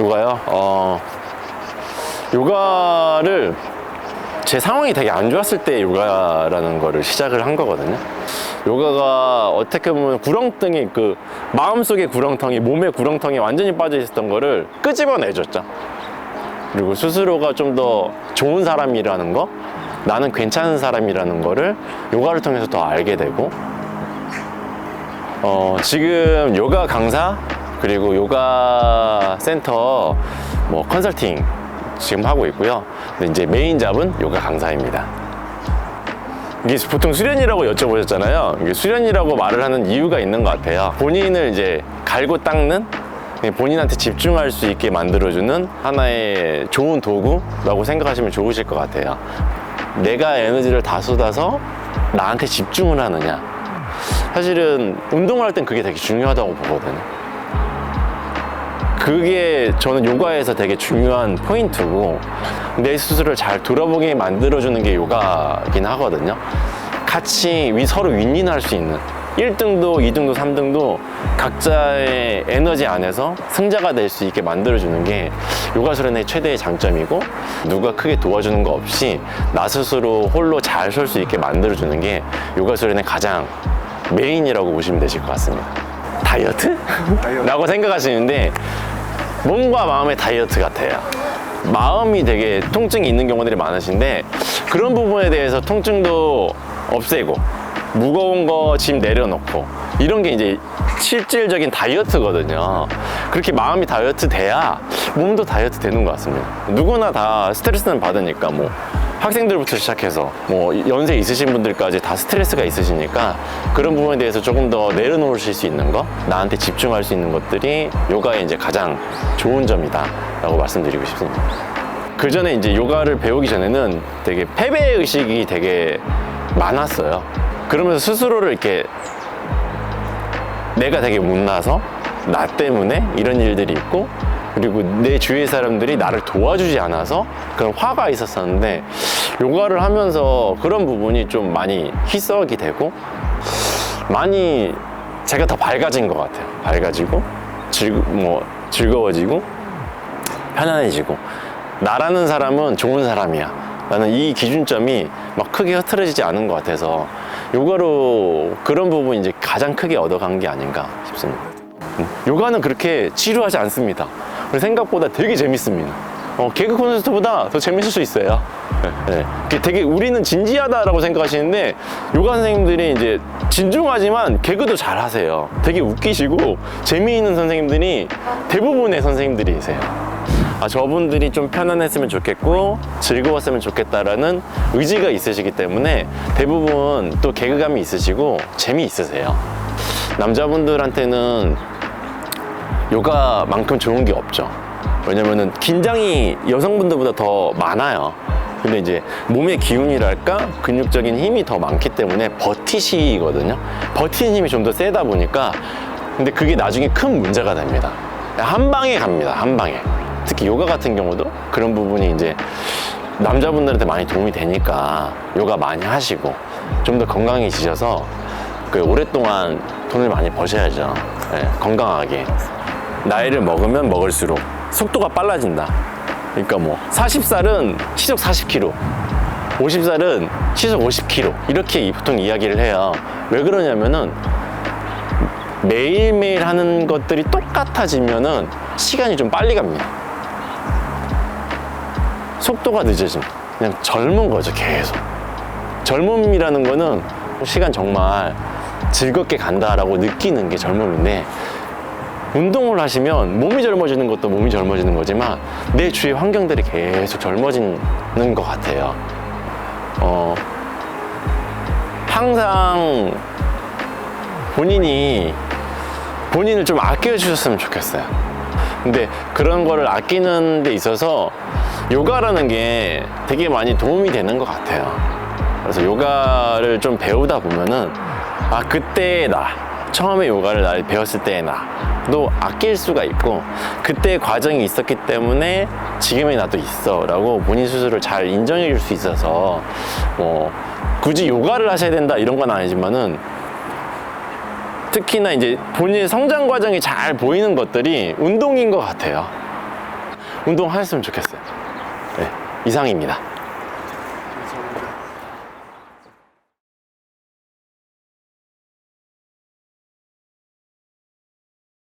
요가요? 어, 요가를 제 상황이 되게 안 좋았을 때 요가라는 거를 시작을 한 거거든요. 요가가 어떻게 보면 구렁텅이 그 마음속의 구렁텅이 몸의 구렁텅이 완전히 빠져 있었던 거를 끄집어내줬죠. 그리고 스스로가 좀 더 좋은 사람이라는 거, 나는 괜찮은 사람이라는 거를 요가를 통해서 더 알게 되고, 어, 지금 요가 강사, 그리고 요가 센터 뭐 컨설팅 지금 하고 있고요. 이제 메인 잡은 요가 강사입니다. 이게 보통 수련이라고 여쭤보셨잖아요. 이게 수련이라고 말을 하는 이유가 있는 것 같아요. 본인을 이제 갈고 닦는 본인한테 집중할 수 있게 만들어주는 하나의 좋은 도구라고 생각하시면 좋으실 것 같아요. 내가 에너지를 다 쏟아서 나한테 집중을 하느냐. 사실은 운동을 할땐 그게 되게 중요하다고 보거든요. 그게 저는 요가에서 되게 중요한 포인트고 내 스스로를 잘 돌아보게 만들어주는 게 요가긴 하거든요. 같이 위 서로 윈윈할 수 있는 1등도 2등도 3등도 각자의 에너지 안에서 승자가 될 수 있게 만들어주는 게 요가 수련의 최대의 장점이고 누가 크게 도와주는 거 없이 나 스스로 홀로 잘 설 수 있게 만들어주는 게 요가 수련의 가장 메인이라고 보시면 되실 것 같습니다. 다이어트? 라고 생각하시는데 몸과 마음의 다이어트 같아요. 마음이 되게 통증이 있는 경우들이 많으신데 그런 부분에 대해서 통증도 없애고 무거운 거 짐 내려놓고 이런 게 이제 실질적인 다이어트거든요. 그렇게 마음이 다이어트 돼야 몸도 다이어트 되는 것 같습니다. 누구나 다 스트레스는 받으니까 뭐 학생들부터 시작해서 뭐 연세 있으신 분들까지 다 스트레스가 있으시니까 그런 부분에 대해서 조금 더 내려놓으실 수 있는 거, 나한테 집중할 수 있는 것들이 요가의 이제 가장 좋은 점이다 라고 말씀드리고 싶습니다. 그 전에 이제 요가를 배우기 전에는 되게 패배 의식이 되게 많았어요. 그러면서 스스로를 이렇게 내가 되게 못나서 나 때문에 이런 일들이 있고 그리고 내 주위의 사람들이 나를 도와주지 않아서 그런 화가 있었었는데 요가를 하면서 그런 부분이 좀 많이 희석이 되고 많이 제가 더 밝아진 것 같아요. 밝아지고 즐, 뭐, 즐거워지고 편안해지고 나라는 사람은 좋은 사람이야. 라는 이 기준점이 막 크게 흐트러지지 않은 것 같아서 요가로 그런 부분 이제 가장 크게 얻어간 게 아닌가 싶습니다. 음, 요가는 그렇게 지루하지 않습니다. 생각보다 되게 재밌습니다. 어, 개그 콘서트보다 더 재밌을 수 있어요. 네, 네. 그게 되게 우리는 진지하다라고 생각하시는데 요가 선생님들이 이제 진중하지만 개그도 잘 하세요. 되게 웃기시고 재미있는 선생님들이 대부분의 선생님들이세요. 아, 저분들이 좀 편안했으면 좋겠고 즐거웠으면 좋겠다라는 의지가 있으시기 때문에 대부분 또 개그감이 있으시고 재미있으세요. 남자분들한테는 요가만큼 좋은 게 없죠. 왜냐면은 긴장이 여성분들보다 더 많아요. 근데 이제 몸의 기운이랄까 근육적인 힘이 더 많기 때문에 버티시거든요. 버티는 힘이 좀 더 세다 보니까 근데 그게 나중에 큰 문제가 됩니다. 한 방에 갑니다. 한 방에. 특히 요가 같은 경우도 그런 부분이 이제 남자분들한테 많이 도움이 되니까 요가 많이 하시고 좀 더 건강해지셔서 그 오랫동안 돈을 많이 버셔야죠. 예, 건강하게. 나이를 먹으면 먹을수록 속도가 빨라진다. 그러니까 뭐 40살은 시속 40km, 50살은 시속 50km 이렇게 보통 이야기를 해요. 왜 그러냐면은 매일매일 하는 것들이 똑같아지면은 시간이 좀 빨리 갑니다. 속도가 늦어짐. 그냥 젊은 거죠, 계속. 젊음이라는 거는 시간 정말 즐겁게 간다라고 느끼는 게 젊음인데 운동을 하시면 몸이 젊어지는 것도 몸이 젊어지는 거지만 내 주위 환경들이 계속 젊어지는 것 같아요. 어, 항상 본인이 본인을 좀 아껴주셨으면 좋겠어요. 근데 그런 거를 아끼는 데 있어서 요가라는 게 되게 많이 도움이 되는 것 같아요. 그래서 요가를 좀 배우다 보면은 아, 그때의 나, 처음에 요가를 나 배웠을 때의 나도 아낄 수가 있고 그때의 과정이 있었기 때문에 지금의 나도 있어 라고 본인 스스로를 잘 인정해 줄 수 있어서 뭐 굳이 요가를 하셔야 된다 이런 건 아니지만은 특히나 이제 본인의 성장 과정이 잘 보이는 것들이 운동인 것 같아요. 운동하셨으면 좋겠어요. 네, 이상입니다.